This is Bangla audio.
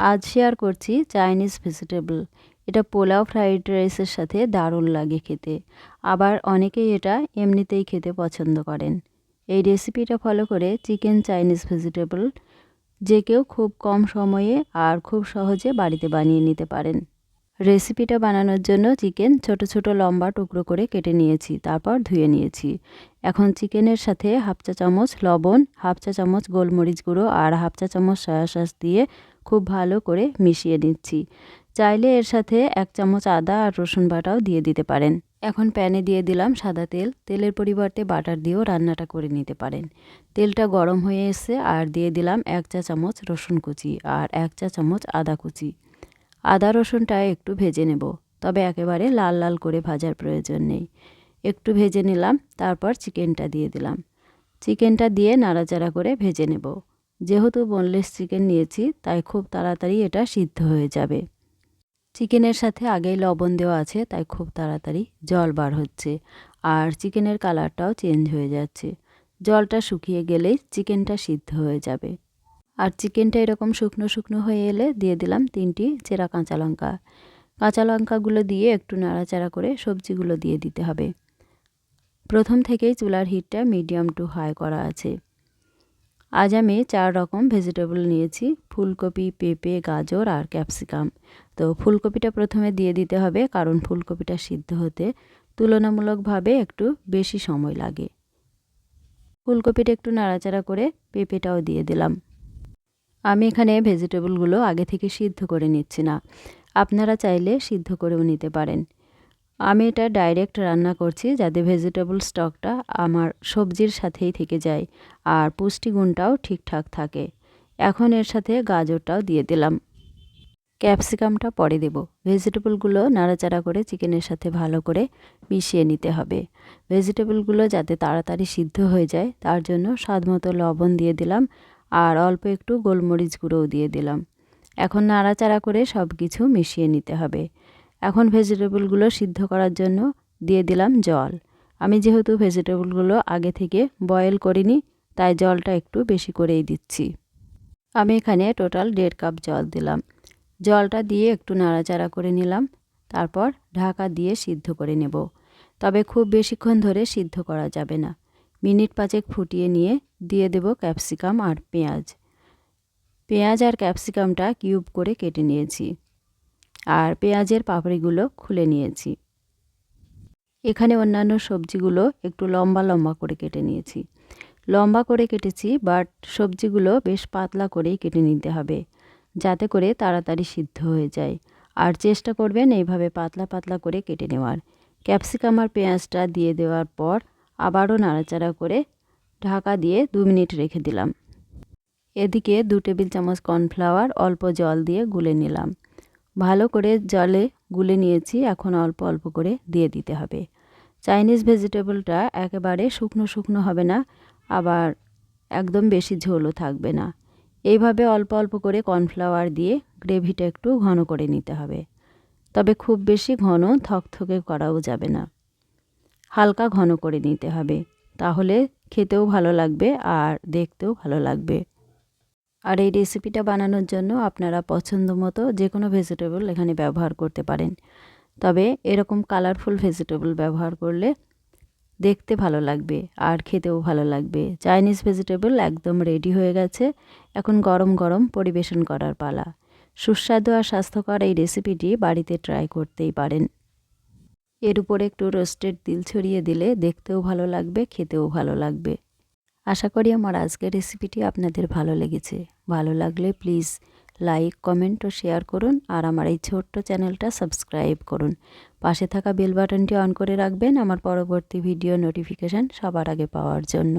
আজ শেয়ার করছি চাইনিজ ভেজিটেবল। এটা পোলাও ফ্রাইড রাইসের সাথে দারুণ লাগে খেতে। আবার অনেকেই এটা এমনিতেই খেতে পছন্দ করেন। এই রেসিপিটা ফলো করে চিকেন চাইনিজ ভেজিটেবল যে কেউ খুব কম সময়ে আর খুব সহজে বাড়িতে বানিয়ে নিতে পারেন। রেসিপিটা বানানোর জন্য চিকেন ছোট ছোট লম্বা টুকরো করে কেটে নিয়েছি, তারপর ধুয়ে নিয়েছি। এখন চিকেনের সাথে হাফ চা চামচ লবণ, হাফ চা চামচ গোলমরিচ গুঁড়ো আর হাফ চা চামচ সয়া সস দিয়ে খুব ভালো করে মিশিয়ে নিচ্ছি। চাইলে এর সাথে এক চামচ আদা আর রসুন বাটাও দিয়ে দিতে পারেন। এখন প্যানে দিয়ে দিলাম সাদা তেল। তেলের পরিবর্তে বাটার দিয়েও রান্নাটা করে নিতে পারেন। তেলটা গরম হয়ে এসে আর দিয়ে দিলাম এক চা চামচ রসুন কুচি আর এক চা চামচ আদা কুচি। আদা রসুনটা একটু ভেজে নেব, তবে একেবারে লাল লাল করে ভাজার প্রয়োজন নেই। একটু ভেজে নিলাম, তারপর চিকেনটা দিয়ে দিলাম। চিকেনটা দিয়ে নাড়াচাড়া করে ভেজে নেব। যেহেতু বোনলেস চিকেন নিয়েছি, তাই খুব তাড়াতাড়ি এটা সিদ্ধ হয়ে যাবে। চিকেনের সাথে আগেই লবণ দেওয়া আছে, তাই খুব তাড়াতাড়ি জল বার হচ্ছে। আর চিকেনের কালারটাও চেঞ্জ হয়ে যাচ্ছে। জলটা শুকিয়ে গেলেই চিকেনটা সিদ্ধ হয়ে যাবে। আর চিকেনটা এরকম শুকনো শুকনো হয়ে এলে দিয়ে দিলাম তিনটি চেরা কাঁচা লঙ্কা। কাঁচা লঙ্কাগুলো দিয়ে একটু নাড়াচাড়া করে সবজিগুলো দিয়ে দিতে হবে। প্রথম থেকেই চুলার হিটটা মিডিয়াম টু হাই করা আছে। আজ আমি চার রকম ভেজিটেবল নিয়েছি, ফুলকপি, পেঁপে, গাজর আর ক্যাপসিকাম। তো ফুলকপিটা প্রথমে দিয়ে দিতে হবে, কারণ ফুলকপিটা সিদ্ধ হতে তুলনামূলকভাবে একটু বেশি সময় লাগে। ফুলকপিটা একটু নাড়াচাড়া করে পেঁপেটাও দিয়ে দিলাম। আমি এখানে ভেজিটেবলগুলো আগে থেকে সিদ্ধ করে নিচ্ছি না। আপনারা চাইলে সিদ্ধ করেও নিতে পারেন। আমি এটা ডাইরেক্ট রান্না করছি যাতে ভেজিটেবল স্টকটা আমার সবজির সাথেই থেকে যায় আর পুষ্টিগুণটাও ঠিকঠাক থাকে। এখন এর সাথে গাজরটাও দিয়ে দিলাম। ক্যাপসিকামটা পরে দেব। ভেজিটেবলগুলো নাড়াচাড়া করে চিকেনের সাথে ভালো করে মিশিয়ে নিতে হবে। ভেজিটেবলগুলো যাতে তাড়াতাড়ি সিদ্ধ হয়ে যায়, তার জন্য স্বাদ মতো লবণ দিয়ে দিলাম। আর অল্প একটু গোলমরিচ গুঁড়োও দিয়ে দিলাম। এখন নাড়াচাড়া করে সব কিছু মিশিয়ে নিতে হবে। এখন ভেজিটেবলগুলো সিদ্ধ করার জন্য দিয়ে দিলাম জল। আমি যেহেতু ভেজিটেবলগুলো আগে থেকে বয়েল করিনি, তাই জলটা একটু বেশি করেই দিচ্ছি। আমি এখানে টোটাল দেড় কাপ জল দিলাম। জলটা দিয়ে একটু নাড়াচাড়া করে নিলাম, তারপর ঢাকা দিয়ে সিদ্ধ করে নেব। তবে খুব বেশিক্ষণ ধরে সিদ্ধ করা যাবে না। মিনিট পাঁচেক ফুটিয়ে নিয়ে দিয়ে দেব ক্যাপসিকাম আর পেঁয়াজ। পেঁয়াজ আর ক্যাপসিকামটা কিউব করে কেটে নিয়েছি আর পেঁয়াজের পাপড়িগুলো খুলে নিয়েছি। এখানে অন্যান্য সবজিগুলো একটু লম্বা লম্বা করে কেটে নিয়েছি। লম্বা করে কেটেছি, বাট সবজিগুলো বেশ পাতলা করেই কেটে নিতে হবে, যাতে করে তাড়াতাড়ি সিদ্ধ হয়ে যায়। আর চেষ্টা করবেন এইভাবে পাতলা পাতলা করে কেটে নেওয়ার। ক্যাপসিকাম আর পেঁয়াজটা দিয়ে দেওয়ার পর আবারও নাড়াচাড়া করে ঢাকা দিয়ে দু মিনিট রেখে দিলাম। এদিকে দু টেবিল চামচ কর্নফ্লাওয়ার অল্প জল দিয়ে গুলে নিলাম। ভালো করে জলে গুলে নিয়েছি, এখন অল্প অল্প করে দিয়ে দিতে হবে। চাইনিজ ভেজিটেবলটা একেবারে শুকনো শুকনো হবে না, আবার একদম বেশি ঝোলও থাকবে না। এইভাবে অল্প অল্প করে কর্নফ্লাওয়ার দিয়ে গ্রেভিটা একটু ঘন করে নিতে হবে। তবে খুব বেশি ঘন থকথকে করাও যাবে না। হালকা ঘন করে নিতে হবে। তাহলে খেতেও ভালো লাগবে আর দেখতেও ভালো লাগবে। আর এই রেসিপিটা বানানোর জন্য আপনারা পছন্দ মতো যে কোনো ভেজিটেবল এখানে ব্যবহার করতে পারেন। তবে এরকম কালারফুল ভেজিটেবল ব্যবহার করলে দেখতে ভালো লাগবে আর খেতেও ভালো লাগবে। চাইনিজ ভেজিটেবল একদম রেডি হয়ে গেছে। এখন গরম গরম পরিবেশন করার পালা। সুস্বাদু আর স্বাস্থ্যকর এই রেসিপিটি বাড়িতে ট্রাই করতেই পারেন। এর উপরে একটু রোস্টেড তিল ছড়িয়ে দিলে দেখতেও ভালো লাগবে, খেতেও ভালো লাগবে। আশা করি আমার আজকের রেসিপিটি আপনাদের ভালো লেগেছে। ভালো লাগলে প্লিজ লাইক কমেন্ট ও শেয়ার করুন আর আমার এই ছোট্ট চ্যানেলটা সাবস্ক্রাইব করুন। পাশে থাকা বেল বাটনটি অন করে রাখবেন আমার পরবর্তী ভিডিও নোটিফিকেশান সবার আগে পাওয়ার জন্য।